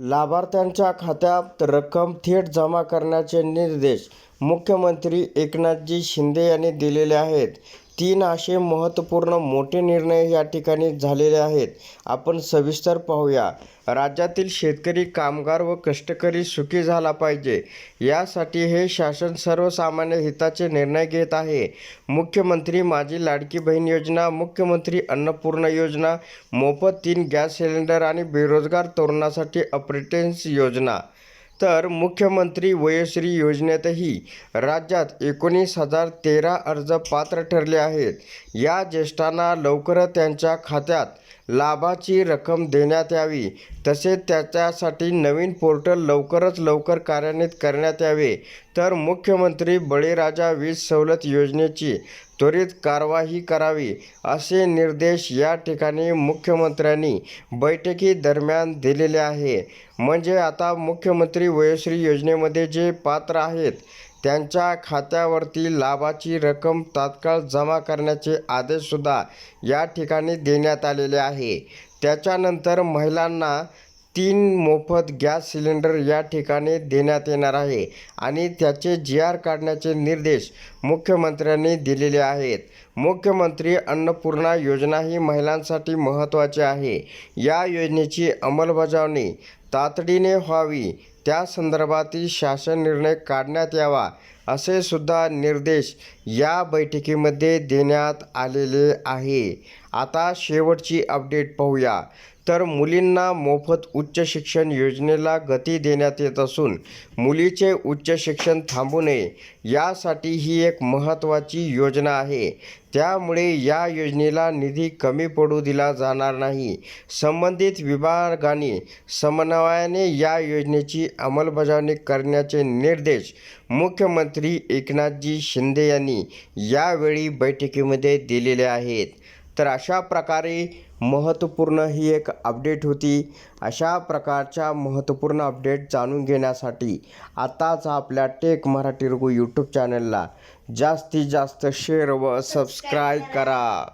लाभार्थ्यांच्या खात्यात रक्कम थेट जमा करण्याचे निर्देश मुख्यमंत्री एकनाथजी शिंदे यांनी दिलेले आहेत. तीन असे महत्त्वपूर्ण मोठे निर्णय या ठिकाणी झालेले आहेत. आपण सविस्तर पाहूया. राज्यातील शेतकरी कामगार व कष्टकरी सुखी झाला पाहिजे. यासाठी हे शासन सर्वसामान्य हिताचे निर्णय घेत आहे. मुख्यमंत्री माझी लाडकी बहीण योजना मुख्यमंत्री अन्नपूर्णा योजना मोफत तीन गॅस सिलेंडर आणि बेरोजगार तरुणासाठी अप्रेटेन्स योजना तर मुख्यमंत्री वयश्री योजनेतही राज्यात एकोणीस हजार तेरा अर्ज पात्र ठरले आहेत. या ज्येष्ठांना लवकरच त्यांच्या खात्यात लाभाची रक्कम देण्यात यावी. तसेच त्याच्यासाठी नवीन पोर्टल लवकरच लवकर कार्यान्वित करण्यात यावे. तर मुख्यमंत्री बळीराजा वीज सवलत योजनेची त्वरित कारवाई करावी असे निर्देश या ठिकाणी मुख्यमंत्र्यांनी बैठकीदरम्यान दिलेले आहे. म्हणजे आता मुख्यमंत्री वयोश्री योजनेमध्ये जे पात्र आहेत त्यांच्या खात्यावरती लाभाची रक्कम तात्काळ जमा करण्याचे आदेशसुद्धा या ठिकाणी देण्यात आलेले आहे. त्याच्यानंतर महिलांना तीन मोफत गॅस सिलेंडर या ठिकाणी देण्यात येणार आहे आणि त्याचे जी आर काढण्याचे निर्देश मुख्यमंत्र्यांनी दिलेले आहेत. मुख्यमंत्री अन्नपूर्णा योजना ही महिलांसाठी महत्त्वाची आहे. या योजनेची अंमलबजावणी तातडीने व्हावी त्या संदर्भातील शासन निर्णय काढण्यात यावा असे सुद्धा निर्देश या बैठकीमध्ये देण्यात आलेले आहे. आता शेवटची अपडेट पाहूया. तर मुलींना मोफत उच्च शिक्षण योजनेला गती देण्यात येत असून मुलीचे उच्च शिक्षण थांबू नये यासाठी ही एक महत्त्वाची योजना आहे. त्यामुळे या योजनेला निधी कमी पडू दिला जाणार नाही. संबंधित विभागाने समन्वयाने या योजनेची अंमलबजावणी करण्याचे निर्देश मुख्यमंत्री एकनाथजी शिंदे यांनी यावेळी बैठकीमध्ये दिलेले आहेत. तर अशा प्रकारे महत्त्वपूर्ण ही एक अपडेट होती. अशा प्रकारच्या महत्त्वपूर्ण अपडेट जाणून घेण्यासाठी आताच आपल्या टेक मराठी रघु यूट्यूब चॅनलला जास्तीत जास्त शेअर व सबस्क्राईब करा.